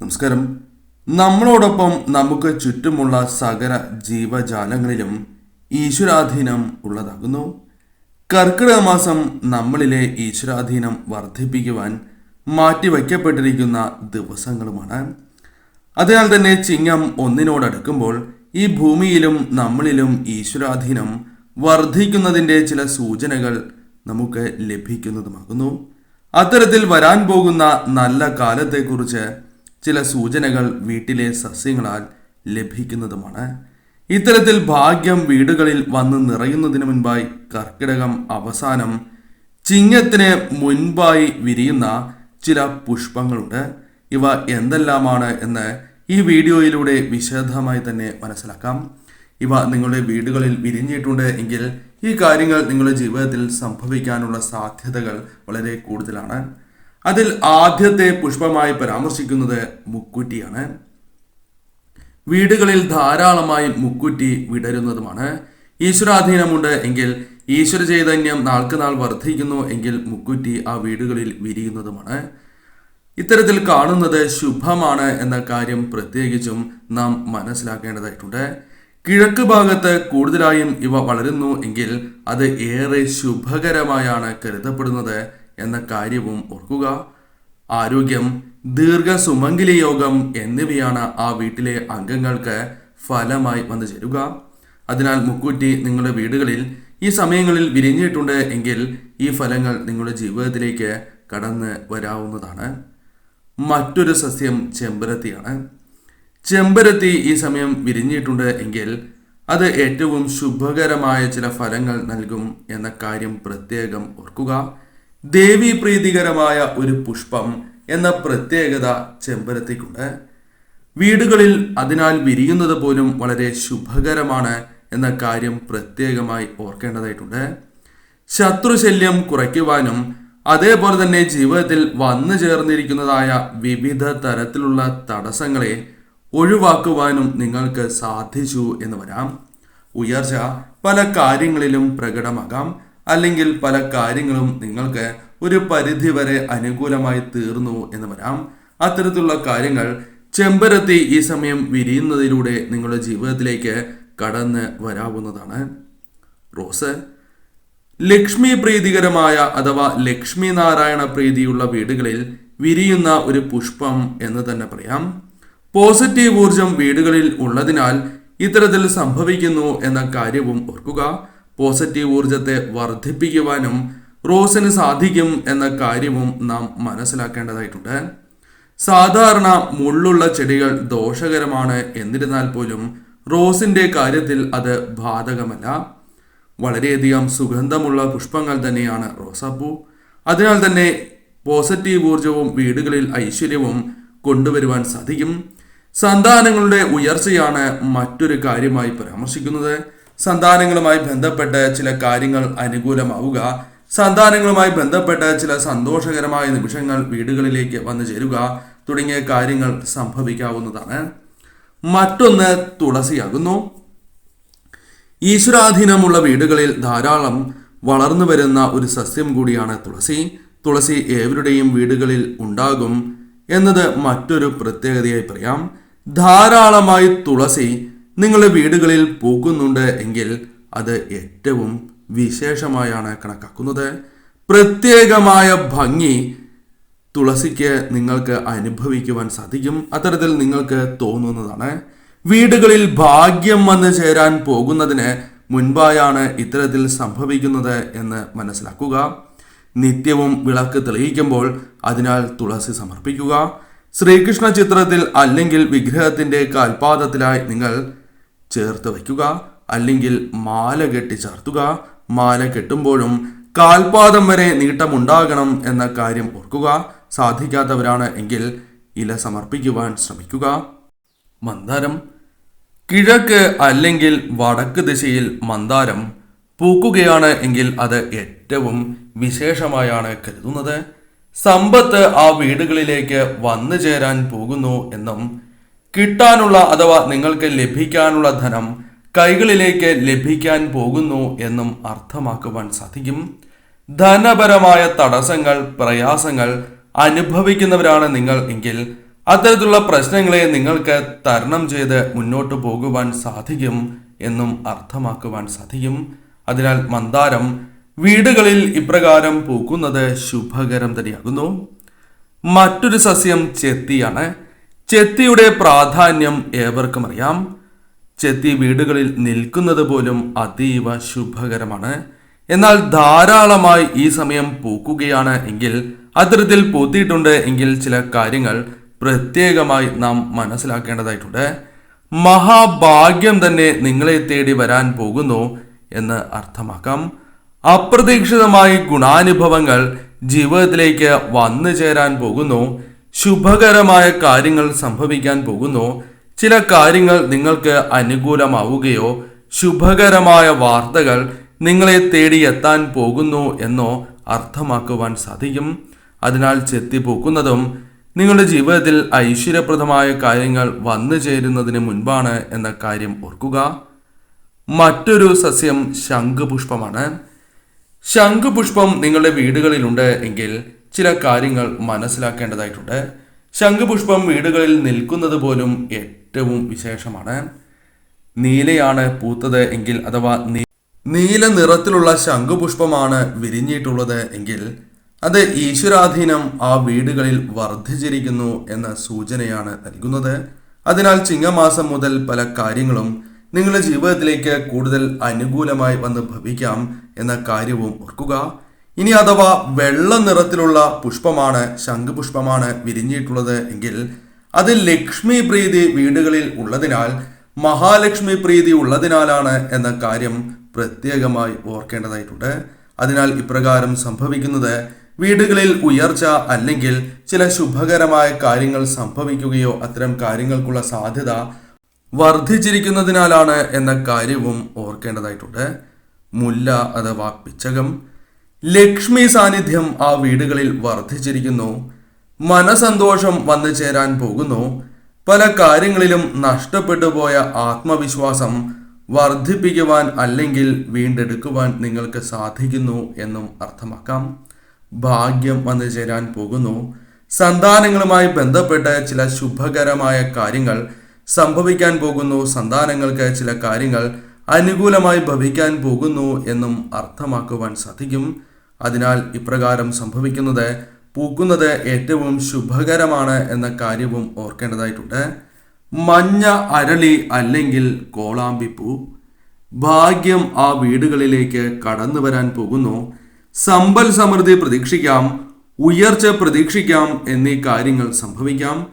നമസ്കാരം. നമ്മളോടൊപ്പം നമുക്ക് ചുറ്റുമുള്ള സകല ജീവജാലങ്ങളിലും ഈശ്വരാധീനം ഉള്ളതാകുന്നു. കർക്കിടക മാസം നമ്മളിലെ ഈശ്വരാധീനം വർദ്ധിപ്പിക്കുവാൻ മാറ്റിവയ്ക്കപ്പെട്ടിരിക്കുന്ന ദിവസങ്ങളുമാണ്. അതിനാൽ തന്നെ ചിങ്ങം ഒന്നിനോടടുക്കുമ്പോൾ ഈ ഭൂമിയിലും നമ്മളിലും ഈശ്വരാധീനം വർദ്ധിക്കുന്നതിന്റെ ചില സൂചനകൾ നമുക്ക് ലഭിക്കുന്നതുമാകുന്നു. അത്തരത്തിൽ വരാൻ പോകുന്ന നല്ല കാലത്തെക്കുറിച്ച് ചില സൂചനകൾ വീട്ടിലെ സസ്യങ്ങളാൽ ലഭിക്കുന്നതുമാണ്. ഇത്തരത്തിൽ ഭാഗ്യം വീടുകളിൽ വന്ന് നിറയുന്നതിന് മുൻപായി കർക്കിടകം അവസാനം ചിങ്ങത്തിന് മുൻപായി വിരിയുന്ന ചില പുഷ്പങ്ങളുണ്ട്. ഇവ എന്തെല്ലാമാണ് എന്ന് ഈ വീഡിയോയിലൂടെ വിശദമായി തന്നെ മനസ്സിലാക്കാം. ഇവ നിങ്ങളുടെ വീടുകളിൽ വിരിഞ്ഞിട്ടുണ്ട് എങ്കിൽ ഈ കാര്യങ്ങൾ നിങ്ങളുടെ ജീവിതത്തിൽ സംഭവിക്കാനുള്ള സാധ്യതകൾ വളരെ കൂടുതലാണ്. അതിൽ ആദ്യത്തെ പുഷ്പമായി പരാമർശിക്കുന്നത് മുക്കുറ്റിയാണ്. വീടുകളിൽ ധാരാളമായി മുക്കുറ്റി വിടരുന്നതുമാണ്. ഈശ്വരാധീനമുണ്ട് എങ്കിൽ ഈശ്വര ചൈതന്യം നാൾക്ക് നാൾ വർദ്ധിക്കുന്നു എങ്കിൽ മുക്കുറ്റി ആ വീടുകളിൽ വിരിയുന്നതുമാണ്. ഇത്തരത്തിൽ കാണുന്നത് ശുഭമാണ് എന്ന കാര്യം പ്രത്യേകിച്ചും നാം മനസ്സിലാക്കേണ്ടതായിട്ടുണ്ട്. കിഴക്ക് ഭാഗത്ത് കൂടുതലായും ഇവ വളരുന്നു എങ്കിൽ അത് ഏറെ ശുഭകരമായാണ് കരുതപ്പെടുന്നത് എന്ന കാര്യവും ഓർക്കുക. ആരോഗ്യം ദീർഘ ദീർഘസുമംഗലി യോഗം എന്നിവയാണ് ആ വീട്ടിലെ അംഗങ്ങൾക്ക് ഫലമായി വന്നു ചേരുക. അതിനാൽ മുക്കൂറ്റി നിങ്ങളുടെ വീടുകളിൽ ഈ സമയങ്ങളിൽ വിരിഞ്ഞിട്ടുണ്ട് എങ്കിൽ ഈ ഫലങ്ങൾ നിങ്ങളുടെ ജീവിതത്തിലേക്ക് കടന്ന് വരാവുന്നതാണ്. മറ്റൊരു സസ്യം ചെമ്പരത്തിയാണ്. ചെമ്പരത്തി ഈ സമയം വിരിഞ്ഞിട്ടുണ്ട് എങ്കിൽ അത് ഏറ്റവും ശുഭകരമായ ചില ഫലങ്ങൾ നൽകും എന്ന കാര്യം പ്രത്യേകം ഓർക്കുക. ദേവി പ്രീതികരമായ ഒരു പുഷ്പം എന്ന പ്രത്യേകത ചെമ്പരത്തിക്കുണ്ട്. വീടുകളിൽ അതിനാൽ വിരിയുന്നത് പോലും വളരെ ശുഭകരമാണ് എന്ന കാര്യം പ്രത്യേകമായി ഓർക്കേണ്ടതായിട്ടുണ്ട്. ശത്രുശല്യം കുറയ്ക്കുവാനും അതേപോലെ തന്നെ ജീവിതത്തിൽ വന്നു ചേർന്നിരിക്കുന്നതായ വിവിധ തരത്തിലുള്ള തടസ്സങ്ങളെ ഒഴിവാക്കുവാനും നിങ്ങൾക്ക് സാധിച്ചു എന്ന് വരാം. ഉയർച്ച പല കാര്യങ്ങളിലും പ്രകടമാകാം. അല്ലെങ്കിൽ പല കാര്യങ്ങളും നിങ്ങൾക്ക് ഒരു പരിധിവരെ അനുകൂലമായി തീർന്നു എന്ന് വരാം. അത്തരത്തിലുള്ള കാര്യങ്ങൾ ചെമ്പരത്തി ഈ സമയം വിരിയുന്നതിലൂടെ നിങ്ങളുടെ ജീവിതത്തിലേക്ക് കടന്ന് വരാവുന്നതാണ്. റോസ് ലക്ഷ്മി പ്രീതികരമായ അഥവാ ലക്ഷ്മി നാരായണ പ്രീതിയുള്ള വീടുകളിൽ വിരിയുന്ന ഒരു പുഷ്പം എന്ന് തന്നെ പറയാം. പോസിറ്റീവ് ഊർജം വീടുകളിൽ ഉള്ളതിനാൽ ഇത്തരത്തിൽ സംഭവിക്കുന്നു എന്ന കാര്യവും ഓർക്കുക. പോസിറ്റീവ് ഊർജത്തെ വർദ്ധിപ്പിക്കുവാനും റോസിന് സാധിക്കും എന്ന കാര്യവും നാം മനസ്സിലാക്കേണ്ടതായിട്ടുണ്ട്. സാധാരണ മുള്ളുള്ള ചെടികൾ ദോഷകരമാണ്. എന്നിരുന്നാൽ പോലും റോസിന്റെ കാര്യത്തിൽ അത് ബാധകമല്ല. വളരെയധികം സുഗന്ധമുള്ള പുഷ്പങ്ങൾ തന്നെയാണ് റോസാപ്പൂ. അതിനാൽ തന്നെ പോസിറ്റീവ് ഊർജവും വീടുകളിൽ ഐശ്വര്യവും കൊണ്ടുവരുവാൻ സാധിക്കും. സന്താനങ്ങളുടെ ഉയർച്ചയാണ് മറ്റൊരു കാര്യമായി പരാമർശിക്കുന്നത്. സന്താനങ്ങളുമായി ബന്ധപ്പെട്ട് ചില കാര്യങ്ങൾ അനുകൂലമാവുക സന്താനങ്ങളുമായി ബന്ധപ്പെട്ട് ചില സന്തോഷകരമായ നിമിഷങ്ങൾ വീടുകളിലേക്ക് വന്നു ചേരുക തുടങ്ങിയ കാര്യങ്ങൾ സംഭവിക്കാവുന്നതാണ്. മറ്റൊന്ന് തുളസിയാകുന്നു. ഈശ്വരാധീനമുള്ള വീടുകളിൽ ധാരാളം വളർന്നു വരുന്ന ഒരു സസ്യം കൂടിയാണ് തുളസി. തുളസി ഏവരുടെയും വീടുകളിൽ ഉണ്ടാകും എന്നത് മറ്റൊരു പ്രത്യേകതയായി പറയാം. ധാരാളമായി തുളസി നിങ്ങളുടെ വീടുകളിൽ പൂക്കുന്നുണ്ട് എങ്കിൽ അത് ഏറ്റവും വിശേഷമായാണ് കണക്കാക്കുന്നത്. പ്രത്യേകമായ ഭംഗി തുളസിക്ക് നിങ്ങൾക്ക് അനുഭവിക്കുവാൻ സാധിക്കും. അത്തരത്തിൽ നിങ്ങൾക്ക് തോന്നുന്നതാണ്. വീടുകളിൽ ഭാഗ്യം വന്ന് ചേരാൻ പോകുന്നതിന് മുൻപായാണ് ഇത്തരത്തിൽ സംഭവിക്കുന്നത് എന്ന് മനസ്സിലാക്കുക. നിത്യവും വിളക്ക് തെളിയിക്കുമ്പോൾ അതിനാൽ തുളസി സമർപ്പിക്കുക. ശ്രീകൃഷ്ണ ചിത്രത്തിൽ അല്ലെങ്കിൽ വിഗ്രഹത്തിന്റെ കാൽപാദത്തിലായി നിങ്ങൾ ചേർത്ത് വയ്ക്കുക. അല്ലെങ്കിൽ മാല കെട്ടി ചേർത്തുക. മാല കെട്ടുമ്പോഴും കാൽപാദം വരെ നീട്ടമുണ്ടാകണം എന്ന കാര്യം ഓർക്കുക. സാധിക്കാത്തവരാണ് എങ്കിൽ ഇല സമർപ്പിക്കുവാൻ ശ്രമിക്കുക. മന്ദാരം. കിഴക്ക് അല്ലെങ്കിൽ വടക്ക് ദിശയിൽ മന്ദാരം പൂക്കുകയാണ് എങ്കിൽ അത് ഏറ്റവും വിശേഷമായാണ് കരുതുന്നത്. സമ്പത്ത് ആ വീടുകളിലേക്ക് വന്നു ചേരാൻ പോകുന്നു എന്നും കിട്ടാനുള്ള അഥവാ നിങ്ങൾക്ക് ലഭിക്കാനുള്ള ധനം കൈകളിലേക്ക് ലഭിക്കാൻ പോകുന്നു എന്നും അർത്ഥമാക്കുവാൻ സാധിക്കും. ധനപരമായ തടസ്സങ്ങൾ പ്രയാസങ്ങൾ അനുഭവിക്കുന്നവരാണ് നിങ്ങൾ എങ്കിൽ അത്തരത്തിലുള്ള പ്രശ്നങ്ങളെ നിങ്ങൾക്ക് തരണം ചെയ്ത് മുന്നോട്ട് പോകുവാൻ സാധിക്കും എന്നും അർത്ഥമാക്കുവാൻ സാധിക്കും. അതിനാൽ മന്ദാരം വീടുകളിൽ ഇപ്രകാരം പൂക്കുന്നത് ശുഭകരം തന്നെയാകുന്നു. മറ്റൊരു സസ്യം ചെത്തിയാണ്. ചെത്തിയുടെ പ്രാധാന്യം ഏവർക്കും അറിയാം. ചെത്തി വീടുകളിൽ നിൽക്കുന്നത് പോലും അതീവ ശുഭകരമാണ്. എന്നാൽ ധാരാളമായി ഈ സമയം പൂക്കുകയാണ് എങ്കിൽ അത്തരത്തിൽ പൂത്തിയിട്ടുണ്ട് എങ്കിൽ ചില കാര്യങ്ങൾ പ്രത്യേകമായി നാം മനസ്സിലാക്കേണ്ടതായിട്ടുണ്ട്. മഹാഭാഗ്യം തന്നെ നിങ്ങളെ തേടി വരാൻ പോകുന്നു എന്ന് അർത്ഥമാക്കാം. അപ്രതീക്ഷിതമായി ഗുണാനുഭവങ്ങൾ ജീവിതത്തിലേക്ക് വന്നു ചേരാൻ പോകുന്നു. ശുഭകരമായ കാര്യങ്ങൾ സംഭവിക്കാൻ പോകുന്നു. ചില കാര്യങ്ങൾ നിങ്ങൾക്ക് അനുകൂലമാവുകയോ ശുഭകരമായ വാർത്തകൾ നിങ്ങളെ തേടി എത്താൻ പോകുന്നു എന്നോ അർത്ഥമാക്കുവാൻ സാധിക്കും. അതിനാൽ ചെത്തിപ്പോക്കുന്നതും നിങ്ങളുടെ ജീവിതത്തിൽ ഐശ്വര്യപ്രദമായ കാര്യങ്ങൾ വന്നു ചേരുന്നതിന് മുൻപാണ് എന്ന കാര്യം ഓർക്കുക. മറ്റൊരു സസ്യം ശംഖുപുഷ്പമാണ്. ശംഖുപുഷ്പം നിങ്ങളുടെ വീടുകളിലുണ്ട് എങ്കിൽ ചില കാര്യങ്ങൾ മനസ്സിലാക്കേണ്ടതായിട്ടുണ്ട്. ശംഖുപുഷ്പം വീടുകളിൽ നിൽക്കുന്നത് പോലും ഏറ്റവും വിശേഷമാണ്. നീലയാണ് പൂത്തത് എങ്കിൽ അഥവാ നീല നിറത്തിലുള്ള ശംഖുപുഷ്പമാണ് വിരിഞ്ഞിട്ടുള്ളത് എങ്കിൽ അത് ഈശ്വരാധീനം ആ വീടുകളിൽ വർദ്ധിച്ചിരിക്കുന്നു എന്ന സൂചനയാണ് നൽകുന്നത്. അതിനാൽ ചിങ്ങമാസം മുതൽ പല കാര്യങ്ങളും നിങ്ങളുടെ ജീവിതത്തിലേക്ക് കൂടുതൽ അനുകൂലമായി വന്ന് ഭവിക്കാം എന്ന കാര്യവും ഓർക്കുക. ഇനി അഥവാ വെള്ള നിറത്തിലുള്ള പുഷ്പമാണ് ശംഖുപുഷ്പമാണ് വിരിഞ്ഞിട്ടുള്ളത് എങ്കിൽ അത് ലക്ഷ്മി പ്രീതി വീടുകളിൽ ഉള്ളതിനാൽ മഹാലക്ഷ്മി പ്രീതി ഉള്ളതിനാലാണ് എന്ന കാര്യം പ്രത്യേകമായി ഓർക്കേണ്ടതായിട്ടുണ്ട്. അതിനാൽ ഇപ്രകാരം സംഭവിക്കുന്നത് വീടുകളിൽ ഉയർച്ച അല്ലെങ്കിൽ ചില ശുഭകരമായ കാര്യങ്ങൾ സംഭവിക്കുകയോ അത്തരം കാര്യങ്ങൾക്കുള്ള സാധ്യത വർദ്ധിച്ചിരിക്കുന്നതിനാലാണ് എന്ന കാര്യവും ഓർക്കേണ്ടതായിട്ടുണ്ട്. മുല്ല അഥവാ പിച്ചകം ലക്ഷ്മി സാന്നിധ്യം ആ വീടുകളിൽ വർദ്ധിച്ചിരിക്കുന്നു. മനസന്തോഷം വന്നു ചേരാൻ പോകുന്നു. പല കാര്യങ്ങളിലും നഷ്ടപ്പെട്ടു പോയ ആത്മവിശ്വാസം വർദ്ധിപ്പിക്കുവാൻ അല്ലെങ്കിൽ വീണ്ടെടുക്കുവാൻ നിങ്ങൾക്ക് സാധിക്കുന്നു എന്നും അർത്ഥമാക്കാം. ഭാഗ്യം വന്നു ചേരാൻ പോകുന്നു. സന്താനങ്ങളുമായി ബന്ധപ്പെട്ട ചില ശുഭകരമായ കാര്യങ്ങൾ സംഭവിക്കാൻ പോകുന്നു. സന്താനങ്ങൾക്ക് ചില കാര്യങ്ങൾ അനുകൂലമായി ഭവിക്കാൻ പോകുന്നു എന്നും അർത്ഥമാക്കുവാൻ സാധിക്കും. അതിനാൽ ഇപ്രകാരം സംഭവിക്കുന്നത് പൂക്കുന്നത് ഏറ്റവും ശുഭകരമാണ് എന്ന കാര്യവും ഓർക്കേണ്ടതായിട്ടുണ്ട്. മഞ്ഞ അരളി അല്ലെങ്കിൽ കോളാമ്പിപ്പൂ ഭാഗ്യം ആ വീടുകളിലേക്ക് കടന്നു വരാൻ പോകുന്നു. സമ്പൽ സമൃദ്ധി പ്രതീക്ഷിക്കാം ഉയർച്ച പ്രതീക്ഷിക്കാം എന്നീ കാര്യങ്ങൾ സംഭവിക്കാം.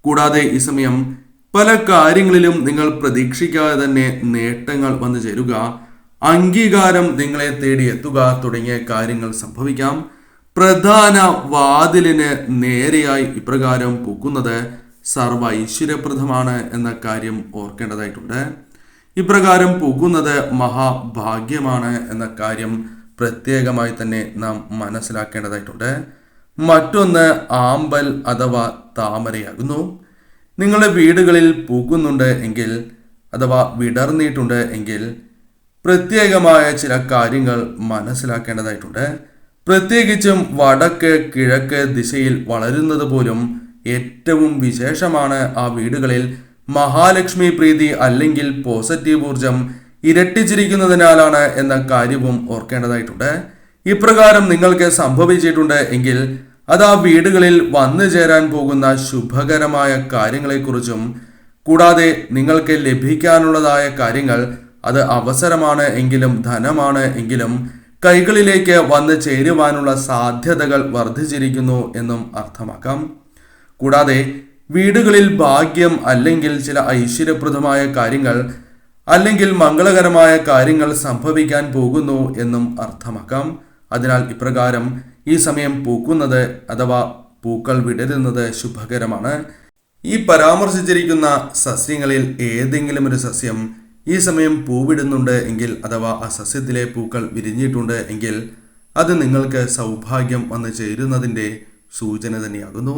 കൂടാതെ ഈ സമയം പല കാര്യങ്ങളിലും നിങ്ങൾ പ്രതീക്ഷിക്കാതെ തന്നെ നേട്ടങ്ങൾ വന്നു ചേരുക. അംഗീകാരം നിങ്ങളെ തേടി എത്തുക തുടങ്ങിയ കാര്യങ്ങൾ സംഭവിക്കാം. പ്രധാന വാതിലിന് നേരെയായി ഇപ്രകാരം പൂക്കുന്നത് സർവ ഐശ്വര്യപ്രദമാണ് എന്ന കാര്യം ഓർക്കേണ്ടതായിട്ടുണ്ട്. ഇപ്രകാരം പൂക്കുന്നത് മഹാഭാഗ്യമാണ് എന്ന കാര്യം പ്രത്യേകമായി തന്നെ നാം മനസ്സിലാക്കേണ്ടതായിട്ടുണ്ട്. മറ്റൊന്ന് ആമ്പൽ അഥവാ താമരയാകുന്നു. നിങ്ങളുടെ വീടുകളിൽ പൂക്കുന്നുണ്ട് എങ്കിൽ അഥവാ വിടർന്നിട്ടുണ്ട് എങ്കിൽ പ്രത്യേകമായ ചില കാര്യങ്ങൾ മനസ്സിലാക്കേണ്ടതായിട്ടുണ്ട്. പ്രത്യേകിച്ചും വടക്ക് കിഴക്ക് ദിശയിൽ വളരുന്നത് പോലും ഏറ്റവും വിശേഷമാണ് ആ വീടുകളിൽ. മഹാലക്ഷ്മി പ്രീതി അല്ലെങ്കിൽ പോസിറ്റീവ് ഊർജം ഇരട്ടിച്ചിരിക്കുന്നതിനാലാണ് എന്ന കാര്യവും ഓർക്കേണ്ടതായിട്ടുണ്ട്. ഇപ്രകാരം നിങ്ങൾക്ക് സംഭവിച്ചിട്ടുണ്ട് എങ്കിൽ അത് ആ വീടുകളിൽ വന്നു ചേരാൻ പോകുന്ന ശുഭകരമായ കാര്യങ്ങളെക്കുറിച്ചും കൂടാതെ നിങ്ങൾക്ക് ലഭിക്കാനുള്ളതായ കാര്യങ്ങൾ അത് അവസരമാണ് എങ്കിലും ധനമാണ് എങ്കിലും കൈകളിലേക്ക് വന്നു ചേരുവാനുള്ള സാധ്യതകൾ വർദ്ധിച്ചിരിക്കുന്നു എന്നും അർത്ഥമാക്കാം. കൂടാതെ വീടുകളിൽ ഭാഗ്യം അല്ലെങ്കിൽ ചില ഐശ്വര്യപ്രദമായ കാര്യങ്ങൾ അല്ലെങ്കിൽ മംഗളകരമായ കാര്യങ്ങൾ സംഭവിക്കാൻ പോകുന്നു എന്നും അർത്ഥമാക്കാം. അതിനാൽ ഇപ്രകാരം ഈ സമയം പൂക്കുന്നത് അഥവാ പൂക്കൾ വിടരുന്നത് ശുഭകരമാണ്. ഈ പരാമർശിച്ചിരിക്കുന്ന സസ്യങ്ങളിൽ ഏതെങ്കിലും ഒരു സസ്യം ഈ സമയം പൂവിടുന്നുണ്ട് എങ്കിൽ അഥവാ ആ സസ്യത്തിലെ പൂക്കൾ വിരിഞ്ഞിട്ടുണ്ട് എങ്കിൽ അത് നിങ്ങൾക്ക് സൗഭാഗ്യം വന്നു ചേരുന്നതിന്റെ സൂചന തന്നെയാകുന്നു.